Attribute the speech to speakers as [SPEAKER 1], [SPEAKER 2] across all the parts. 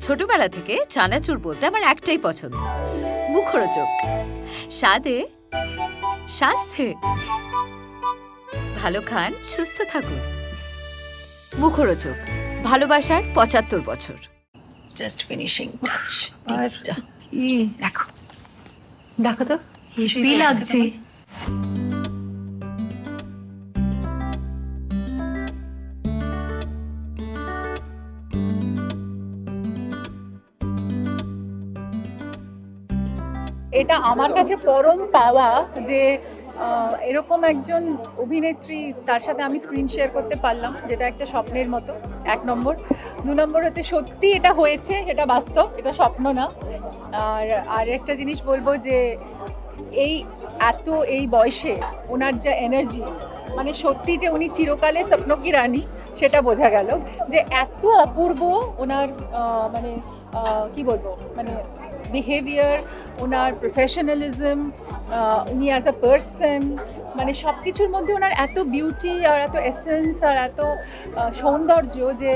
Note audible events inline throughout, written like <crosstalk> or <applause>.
[SPEAKER 1] ছোটবেলা থেকে চানাচুর বলতে আমার একটাই পছন্দ। মুখরোচক। স্বাদে স্বাস্থ্যে। ভালো খান সুস্থ থাকুন। মুখরোচক। ভালোবাসার পঁচাত্তর বছর।
[SPEAKER 2] জাস্ট ফিনিশিং
[SPEAKER 3] আর কি
[SPEAKER 2] দেখো।
[SPEAKER 3] দেখো তো। লাগছে?
[SPEAKER 4] এটা আমার কাছে পরম পাওয়া যে এরকম একজন অভিনেত্রী তার সাথে আমি স্ক্রিন শেয়ার করতে পারলাম, যেটা একটা স্বপ্নের মতো, এক নম্বর। দু নম্বর হচ্ছে সত্যি এটা হয়েছে, এটা বাস্তব, এটা স্বপ্ন না। আর আর একটা জিনিস বলব যে, এই এত, এই বয়সে ওনার যা এনার্জি মানে সত্যি যে উনি চিরকালে স্বপ্ন কি রানী, সেটা বোঝা গেল। যে এত অপূর্ব ওনার মানে কি বলব মানে বিহেভিয়ার ওনার প্রফেশনালিজম উনি অ্যাজ আ পার্সন মানে সব কিছুর মধ্যে ওনার এত বিউটি আর এত এসেন্স আর এত সৌন্দর্য যে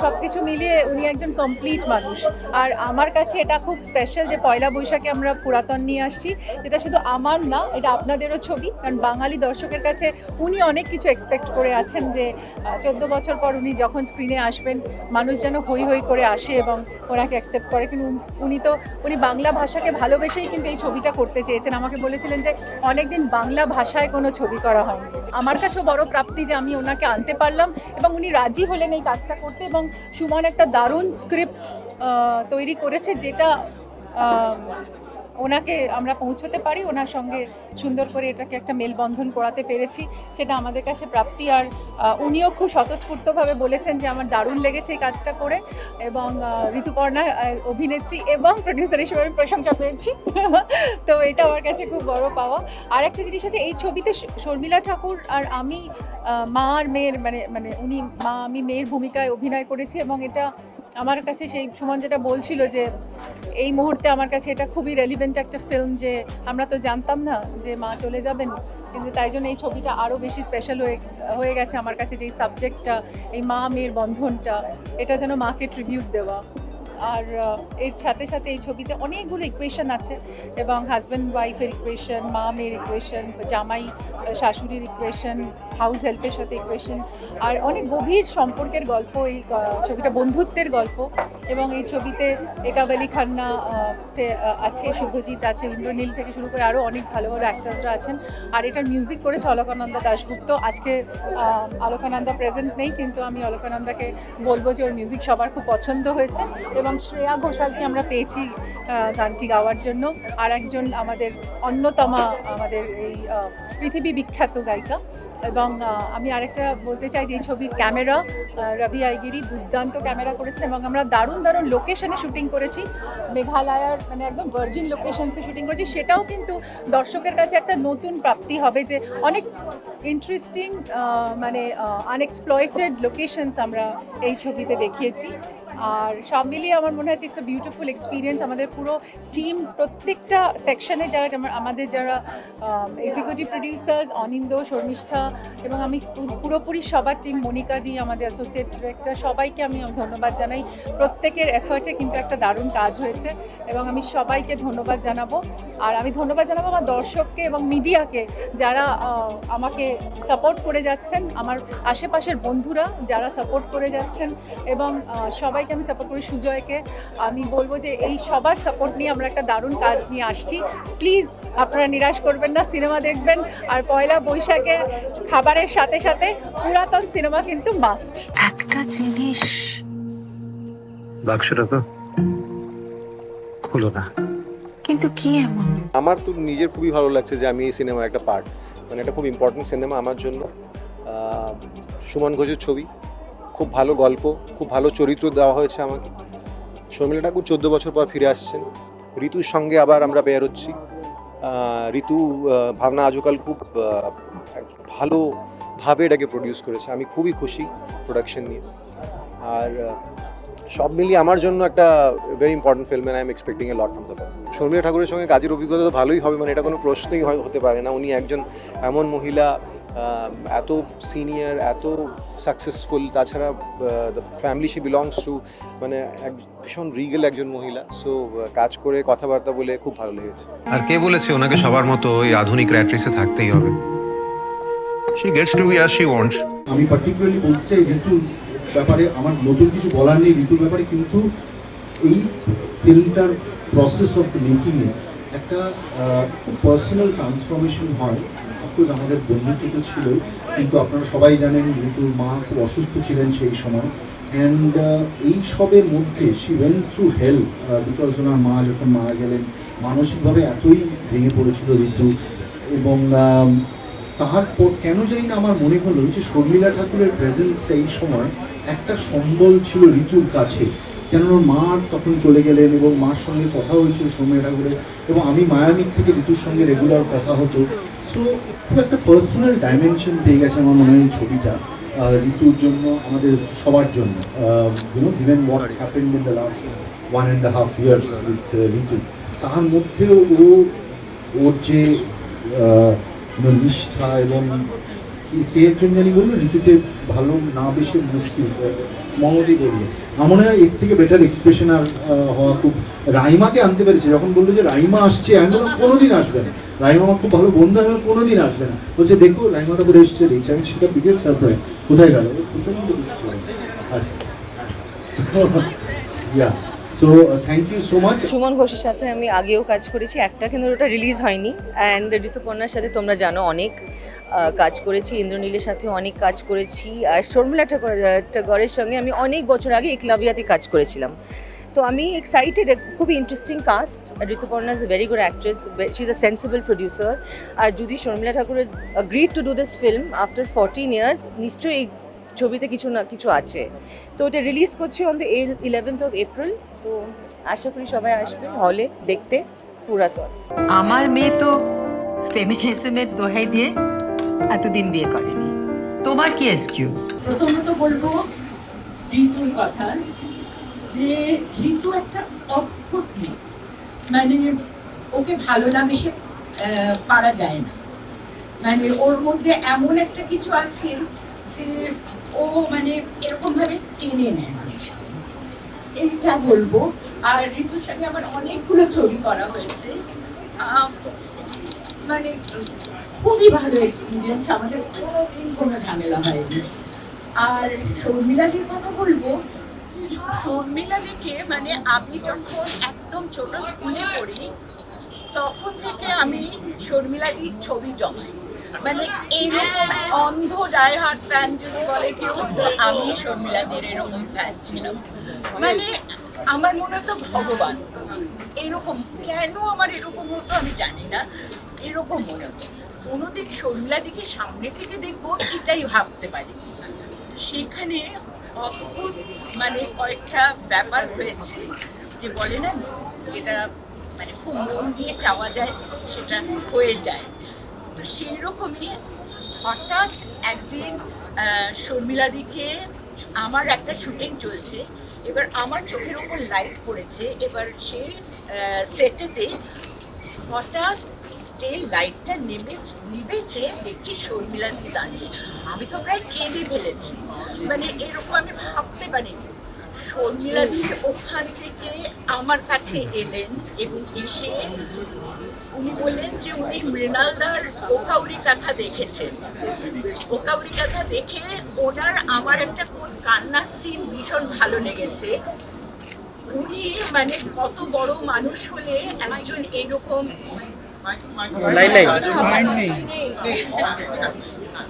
[SPEAKER 4] সব কিছু মিলিয়ে উনি একজন কমপ্লিট মানুষ। আর আমার কাছে এটা খুব স্পেশাল যে পয়লা বৈশাখে আমরা পুরাতন নিয়ে আসছি। এটা শুধু আমার না, এটা আপনাদেরও ছবি। কারণ বাঙালি দর্শকের কাছে উনি অনেক কিছু এক্সপেক্ট করে আছেন যে চোদ্দ বছর পর উনি যখন স্ক্রিনে আসবেন, মানুষ যেন হই হই করে আসে এবং ওনাকে অ্যাকসেপ্ট করে। কিন্তু উনি তো, উনি বাংলা ভাষাকে ভালোবেসেই কিন্তু এই ছবিটা করতে চেয়েছেন। আমাকে বলেছিলেন যে অনেকদিন বাংলা ভাষায় কোনো ছবি করা হয়নি। আমার কাছেও বড় প্রাপ্তি যে আমি ওনাকে আনতে পারলাম এবং উনি রাজি হলেন এই কাজটা করতে এবং সুমন একটা দারুণ স্ক্রিপ্ট তৈরি করেছে যেটা ওনাকে আমরা পৌঁছতে পারি, ওনার সঙ্গে সুন্দর করে এটাকে একটা মেলবন্ধন করাতে পেরেছি, সেটা আমাদের কাছে প্রাপ্তি। আর উনিও খুব স্বতঃস্ফূর্তভাবে বলেছেন যে আমার দারুণ লেগেছে এই কাজটা করে এবং ঋতুপর্ণা অভিনেত্রী এবং প্রডিউসার হিসেবে আমি প্রশংসা পেয়েছি। <laughs> তো এটা আমার কাছে খুব বড় পাওয়া। আর একটা জিনিস হচ্ছে, এই ছবিতে শর্মিলা ঠাকুর আর আমি মা আর মেয়ের মানে মানে উনি মা, আমি মেয়ের ভূমিকায় অভিনয় করেছি এবং এটা আমার কাছে সেই সুমন যেটা বলছিল যে এই মুহূর্তে আমার কাছে এটা খুবই রেলিভেন্ট একটা ফিল্ম যে আমরা তো জানতাম না যে মা চলে যাবেন, কিন্তু তাই জন্য এই ছবিটা আরও বেশি স্পেশাল হয়ে হয়ে গেছে আমার কাছে যে সাবজেক্টটা এই মা মেয়ের বন্ধনটা, এটা যেন মাকে ট্রিবিউট দেওয়া। আর এর সাথে সাথে এই ছবিতে অনেকগুলো ইকুয়েশন আছে, এবং হাজব্যান্ড ওয়াইফের ইকুয়েশন মা মেয়ের ইকুয়েশন জামাই শাশুড়ির ইকুয়েশন হাউস হেল্পের সাথে ইকুয়েশন আর অনেক গভীর সম্পর্কের গল্প এই ছবিটা বন্ধুত্বের গল্প এবং এই ছবিতে একাবালি খান্না আছে, শুভজিৎ আছে, ইন্দ্রনীল থেকে শুরু করে আরও অনেক ভালো ভালো অ্যাক্টার্সরা আছেন। আর এটার মিউজিক করেছে অলকানন্দা দাশগুপ্ত। আজকে অলকানন্দা প্রেজেন্ট নেই, কিন্তু আমি অলকানন্দাকে বলব যে ওর মিউজিক সবার খুব পছন্দ হয়েছে এবং শ্রেয়া ঘোষালকে আমরা পেয়েছি গানটি গাওয়ার জন্য। আর একজন আমাদের অন্যতমা আমাদের এই পৃথিবী বিখ্যাত গায়িকা এবং আমি আরেকটা বলতে চাই যে এই ছবির ক্যামেরা রবি আইগিরি দুর্দান্ত ক্যামেরা করেছেন এবং আমরা দারুণ দারুণ লোকেশনে শুটিং করেছি। মেঘালয়ার মানে একদম ভার্জিন লোকেশনসে শুটিং করেছি। সেটাও কিন্তু দর্শকের কাছে একটা নতুন প্রাপ্তি হবে যে অনেক ইন্টারেস্টিং মানে আনএক্সপ্লয়েটেড লোকেশনস আমরা এই ছবিতে দেখিয়েছি। আর সব মিলিয়ে আমার মনে হচ্ছে ইটস এ বিউটিফুল এক্সপিরিয়েন্স আমাদের পুরো টিম প্রত্যেকটা সেকশনে যারা আমাদের যারা এক্সিকিউটিভ প্রডিউসার্স অনিন্দ, শর্মিষ্ঠা এবং আমি পুরোপুরি সবার টিম মনিকা দি, আমাদের অ্যাসোসিয়েট ডিরেক্টর সবাইকে আমি ধন্যবাদ জানাই। প্রত্যেকের এফার্টে কিন্তু একটা দারুণ কাজ হয়েছে এবং আমি সবাইকে ধন্যবাদ জানাব। আর আমি ধন্যবাদ জানাব আমার দর্শককে এবং মিডিয়াকে যারা আমাকে সাপোর্ট করে যাচ্ছেন, আমার আশেপাশের বন্ধুরা যারা সাপোর্ট করে যাচ্ছেন এবং সবাইকে আমি সাপোর্ট করি সুজয়কে। আমি বলব যে এই সবার সাপোর্ট নিয়ে আমরা একটা দারুণ কাজ নিয়ে আসছি। প্লিজ আপনারা নিরাশ করবেন না, সিনেমা দেখবেন। আর পয়লা বৈশাখের খাবারের সাথে সাথে পুরাতন সিনেমা কিন্তু মাস্ট
[SPEAKER 2] একটা জিনিস।
[SPEAKER 5] বাক্সটা তো খুলো না।
[SPEAKER 2] কিন্তু কি এমন?
[SPEAKER 6] আমার তো নিজের খুবই ভালো লাগছে যে আমি এই সিনেমার একটা পার্ট মানে এটা খুব ইম্পর্টেন্ট সিনেমা আমার জন্য। সুমন ঘোষের ছবি। খুব ভালো গল্প খুব ভালো চরিত্র দেওয়া হয়েছে আমাকে। শর্মিলা ঠাকুর চোদ্দ বছর পর ফিরে আসছেন। ঋতুর সঙ্গে আবার আমরা বেরোচ্ছি। আহ, ঋতু ভাবনা আজকাল খুব ভালোভাবে এটাকে প্রডিউস করেছে। আমি খুবই খুশি প্রোডাকশন নিয়ে। আর সব মিলিয়ে আমার জন্য একটা very important film and I am expecting a lot from the Sharmila ঠাকুরের সঙ্গে কাজের অভিজ্ঞতা তো ভালোই হবে মানে এটা কোনো প্রশ্নই হতে পারে না। উনি একজন এমন মহিলা এত সিনিয়র এত সাকসেসফুল তাছাড়া the family she belongs to মানে এক ভীষণ রিগেল একজন মহিলা সো কাজ করে কথাবার্তা বলে খুব ভালো লেগেছে।
[SPEAKER 7] আর কে বলেছে ওনাকে সবার মতো ওই আধুনিক র্যাট্রিসে থাকতেই হবে? She gets to be as she wants
[SPEAKER 8] আমি পার্টিকুলারলি বলতে চাই ঋতুর ব্যাপারে আমার নতুন কিছু বলার নেই ঋতুর ব্যাপারে কিন্তু এই ফিল্মটার প্রসেস অফ মেকিংয়ে একটা খুব পার্সোনাল ট্রান্সফরমেশন হয়। অফকোর্স আমাদের বন্ধুত্ব তো ছিল কিন্তু আপনারা সবাই জানেন ঋতুর মা খুব অসুস্থ ছিলেন সেই সময়। অ্যান্ড এই সবের মধ্যে she went through help because ওনার মা যখন মারা গেলেন, মানসিকভাবে এতই ভেঙে পড়েছিল ঋতু, এবং তারপর কেন জানি না আমার মনে হলো যে শর্মিলা ঠাকুরের প্রেজেন্সটা এই সময় একটা সম্বল ছিল ঋতুর কাছে। কেন ওর মা তখন চলে গেলেন এবং মার সঙ্গে কথা হয়েছিল শর্মিলা ঠাকুরের, এবং আমি মায়ামিক থেকে ঋতুর সঙ্গে রেগুলার কথা হতো। সো খুব একটা পার্সোনাল ডাইমেনশন পেয়ে গেছে আমার মনে হয় ছবিটা ঋতুর জন্য, আমাদের সবার জন্য। You know given what happened in the last one and half years with Ritu তার মধ্যেও ও, ওর যে নিষ্ঠা এবং কে একজন জানি বলল, ঋতুকে ভালো না বেশি মুশকিল মমতি বলল। আমার মনে হয় এর থেকে বেটার এক্সপ্রেশন আর হওয়া খুব, রাইমাকে আনতে পেরেছে। যখন বলল যে, রাইমা আসছে, আমি বললাম, কোনোদিন আসবে না। খুব ভালো বন্ধু আমি বললাম, কোনোদিন আসবে না। বলছে দেখো আমি সেটা সারপ্রাইজ কোথায় গেল? Yeah so thank you so much
[SPEAKER 9] Suman ঘোষের সাথে আমি আগেও কাজ করেছি একটা কিন্তু ওটা রিলিজ হয়নি। অ্যান্ড ঋতুপর্ণার সাথে তোমরা জানো অনেক কাজ করেছি ইন্দ্রনীলের সাথে অনেক কাজ করেছি। আর শর্মিলা টাগরের সঙ্গে আমি অনেক বছর আগে একলাভিয়াতে কাজ করেছিলাম। তো আমি এক্সাইটেড খুবই interesting cast Rituparna is a very good actress she is a sensible producer আর যদি Sharmila Thakur is agreed to do this film after fourteen years নিশ্চয়ই এই ছবিতে কিছু না কিছু আছে। তো ওটা রিলিজ করছে on the eleventh of April তো আশা করি সবাই আসবে হলে দেখতে পুরাতন।
[SPEAKER 3] আমার মেয়ে তো ফেমিনিজমের দোহাই দিয়ে এতদিন বিয়ে করেনি। তোমার কি এক্সকিউজ
[SPEAKER 10] প্রথমত বলব ঋতুর কথা যে ঋতু একটা অদ্ভুত মানে ওকে ভালো না বেশি পারা যায় না। মানে ওর মধ্যে এমন একটা কিছু আছে যে ও মানে এরকম ভাবে টেনে নেয় মানুষকে। এইটা বলব। আর ঋতুর সঙ্গে আমার অনেকগুলো ছবি করা হয়েছে। মানে খুবই ভালো এক্সপিরিয়েন্স আমাদের কোনোদিন কোনো ঝামেলা হয়নি। আর শর্মিলাদির কথা বলব শর্মিলাদিকে মানে আমি যখন একদম ছোট স্কুলে পড়ি, তখন থেকে আমি শর্মিলাদির ছবি জমাই। মানে এইরকম অন্ধ ডাইহার্ট ফ্যান যদি বলে কেউ, তো আমি শর্মিলাদির এরকম ফ্যান ছিলাম। মানে আমার মনে হতো ভগবান। এরকম কেন আমার এরকম হতো আমি জানি না, এরকম মনে হতো। কোনোদিন শর্মিলাদিকে সামনে থেকে দেখব, এটাই ভাবতে পারি সেখানে অদ্ভুত মানে কয়েকটা ব্যাপার হয়েছে যে বলে না যেটা মানে খুব মন দিয়ে চাওয়া যায় সেটা হয়ে যায়। তো সেই রকমই হঠাৎ একদিন আহ, শর্মিলাদিকে আমার একটা শুটিং চলছে এবার আমার চোখের ওপর লাইট পড়েছে এবার সেই সেটেতে হঠাৎ যে লাইটটা নেমে নিবেছে দেখছি শর্মিলাদি দাঁড়িয়ে আমি তো প্রায় কেঁদে ফেলেছি। মানে এরকম আমি ভাবতে পারিনি। শর্মিলাদি ওখান থেকে আমার কাছে এলেন এবং এসে উনি বললেন যে উনি মৃণালদার ওকাউরি কথা দেখেছেন। ওকাউরি কথা দেখে ওনার আমার একটা কোন কান্নার সিন ভীষণ ভালো লেগেছে। উনি মানে কত বড় মানুষ হলে একজন এরকম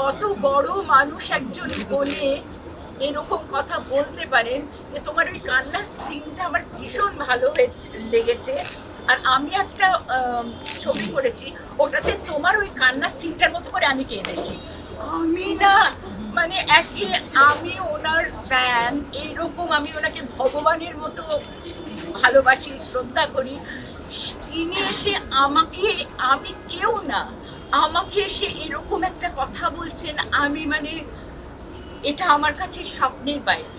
[SPEAKER 10] কত বড় মানুষ একজন বলে এরকম কথা বলতে পারেন যে তোমার ওই কান্নার সিনটা আমার ভীষণ ভালো হয়েছে, লেগেছে। আর আমি একটা ছবি করেছি, ওটাতে তোমার ওই কান্নার সিনটার মতো করে আমি কেঁদেছি আমি না মানে একে আমি ওনার ফ্যান এইরকম আমি ওনাকে ভগবানের মতো ভালোবাসি, শ্রদ্ধা করি। তিনি এসে আমাকে, আমি কেউ না, আমাকে এসে এরকম একটা কথা বলছেন, আমি মানে এটা আমার কাছে স্বপ্নের বাইরে।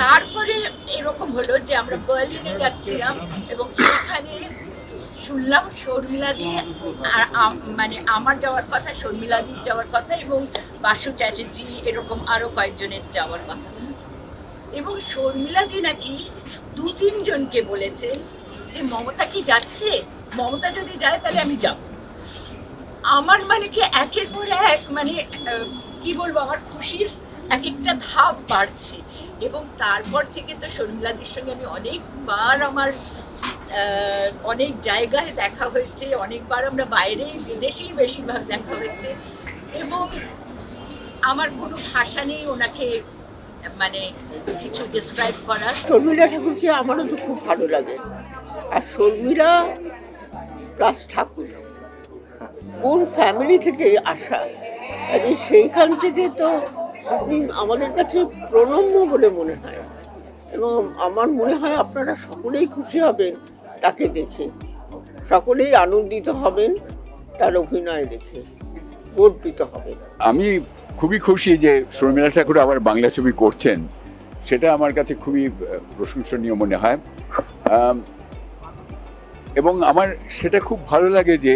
[SPEAKER 10] তারপরে এরকম হলো যে আমরা বার্লিনে যাচ্ছিলাম এবং সেখানে শুনলাম শর্মিলা দি আর মানে আমার যাওয়ার কথা, শর্মিলা দির যাওয়ার কথা এবং বাসু চ্যাটার্জি এরকম আরও কয়েকজনের যাওয়ার কথা। এবং শর্মিলা দি নাকি দু তিনজনকে বলেছে যে মমতা কি যাচ্ছে? মমতা যদি যায়, তাহলে আমি যাব। আমার মানে কি একের পর এক মানে কি বলব, আমার খুশির এক একটা ধাপ বাড়ছে। এবং তারপর থেকে তো শর্মিলাদির সঙ্গে আমি অনেকবার আমার অনেক জায়গায় দেখা হয়েছে, অনেকবার আমরা বাইরেই, বিদেশেই বেশিরভাগ দেখা হয়েছে। এবং আমার কোনো ভাষা নেই ওনাকে মানে কিছু ডিসক্রাইব করার।
[SPEAKER 11] শর্মিলা ঠাকুরকে আমারও তো খুব ভালো লাগে। আর শর্মিলা প্লাস ঠাকুর। কোন ফ্যামিলি থেকে আসা কাজে সেইখান থেকে তো আমাদের কাছে প্রণম্য বলে মনে হয়। এবং আমার মনে হয় আপনারা সকলেই খুশি হবেন তাকে দেখে। সকলেই আনন্দিত হবেন তার অভিনয় দেখে। গর্বিত হবেন।
[SPEAKER 12] আমি খুবই খুশি যে শর্মিলা ঠাকুর আবার বাংলা ছবি করছেন। সেটা আমার কাছে খুবই প্রশংসনীয় মনে হয়। এবং আমার সেটা খুব ভালো লাগে যে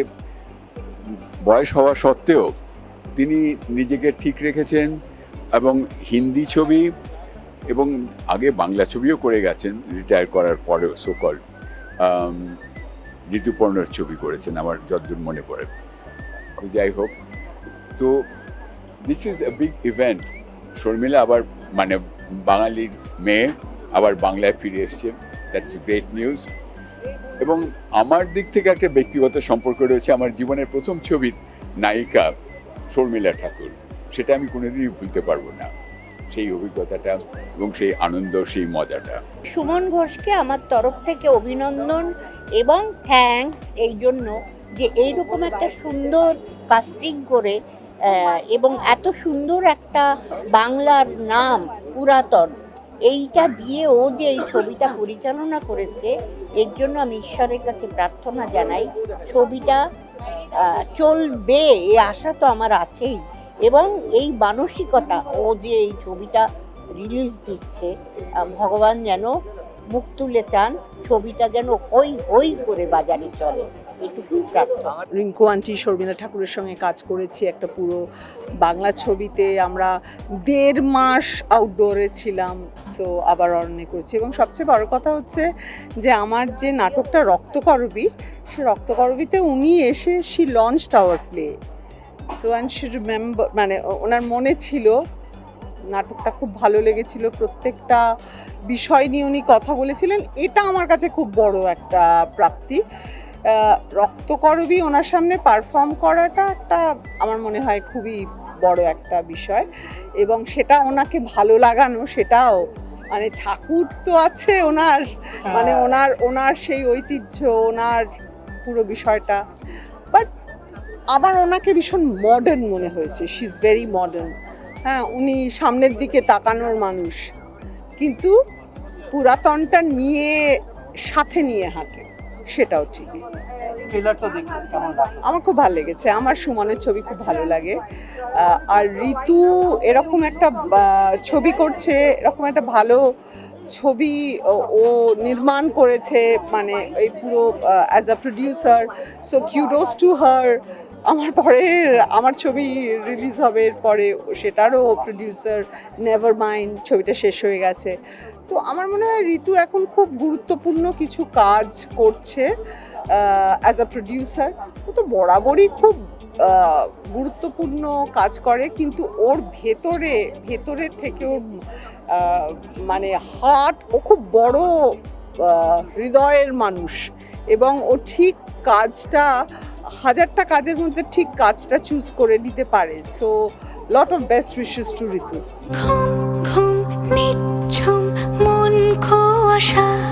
[SPEAKER 12] বয়স হওয়া সত্ত্বেও তিনি নিজেকে ঠিক রেখেছেন এবং হিন্দি ছবি এবং আগে বাংলা ছবিও করে গেছেন রিটায়ার করার পরেও সকল ঋতুপর্ণর ছবি করেছেন, আমার যতদূর মনে পড়ে। তো যাই হোক, তো this is a big event Sharmila আবার মানে বাঙালির মেয়ে, আবার বাংলায় ফিরে এসছে। দ্যাটস গ্রেট নিউজ এবং আমার দিক থেকে একটা ব্যক্তিগত সম্পর্ক রয়েছে, আমার জীবনের প্রথম ছবির নায়িকা শর্মিলা ঠাকুর। সেটা আমি কোনোদিনই ভুলতে পারব না। সেই অভিজ্ঞতাটা এবং সেই আনন্দ, সেই মজাটা।
[SPEAKER 11] সুমন ঘোষকে আমার তরফ থেকে অভিনন্দন এবং থ্যাঙ্কস এই জন্য যে এইরকম একটা সুন্দর কাস্টিং করে এবং এত সুন্দর একটা বাংলার নাম পুরাতন, এইটা দিয়ে ও যে এই ছবিটা পরিচালনা করেছে এর জন্য আমি ঈশ্বরের কাছে প্রার্থনা জানাই, ছবিটা চলবে, এ আশা তো আমার আছেই। এবং এই মানসিকতা, ও যে এই ছবিটা রিলিজ দিচ্ছে ভগবান যেন মুখ তুলে চান, ছবিটা যেন হই হই করে বাজারে চলে।
[SPEAKER 13] রিঙ্কু আন্টি শর্মিলা ঠাকুরের সঙ্গে কাজ করেছি একটা পুরো বাংলা ছবিতে। আমরা দেড় মাস আউটডোরে ছিলাম সো আবার অরণ্যে করেছি। এবং সবচেয়ে বড় কথা হচ্ছে যে আমার যে নাটকটা রক্তকরবী, সে রক্তকরবীতে উনি এসে she launched our play so and she remember মানে ওনার মনে ছিল, নাটকটা খুব ভালো লেগেছিল, প্রত্যেকটা বিষয় নিয়ে উনি কথা বলেছিলেন। এটা আমার কাছে খুব বড় একটা প্রাপ্তি। রক্তকরবী ওনার সামনে পারফর্ম করাটা একটা আমার মনে হয় খুবই বড় একটা বিষয়। এবং সেটা ওনাকে ভালো লাগানো সেটাও। মানে ঠাকুর তো আছে ওনার। মানে ওনার ওনার সেই ঐতিহ্য ওনার পুরো বিষয়টা। বাট আমার ওনাকে ভীষণ মডার্ন মনে হয়েছে। শি ইজ ভেরি মডার্ন হ্যাঁ উনি সামনের দিকে তাকানোর মানুষ। কিন্তু পুরাতনটা নিয়ে সাথে নিয়ে হাঁটে। সেটাও ঠিক। আমার খুব ভালো লেগেছে। আমার সুমনের ছবি খুব ভালো লাগে। আর ঋতু এরকম একটা ছবি করছে এরকম একটা ভালো ছবি ও- নির্মাণ করেছে। মানে এই পুরো as a producer so kudos to her আমার পরে আমার ছবি রিলিজ হবে এর পরে সেটারও প্রডিউসার নেভার মাইন্ড ছবিটা শেষ হয়ে গেছে। তো আমার মনে হয় ঋতু এখন খুব গুরুত্বপূর্ণ কিছু কাজ করছে অ্যাজ আ প্রডিউসার ও তো বরাবরই খুব গুরুত্বপূর্ণ কাজ করে, কিন্তু ওর ভেতরে ভেতরে থেকে ওর মানে হার্ট ও খুব বড় হৃদয়ের মানুষ। এবং ও ঠিক কাজটা, হাজারটা কাজের মধ্যে ঠিক কাজটা চুজ করে নিতে পারে। So lot of best
[SPEAKER 2] wishes to Ritu. 多少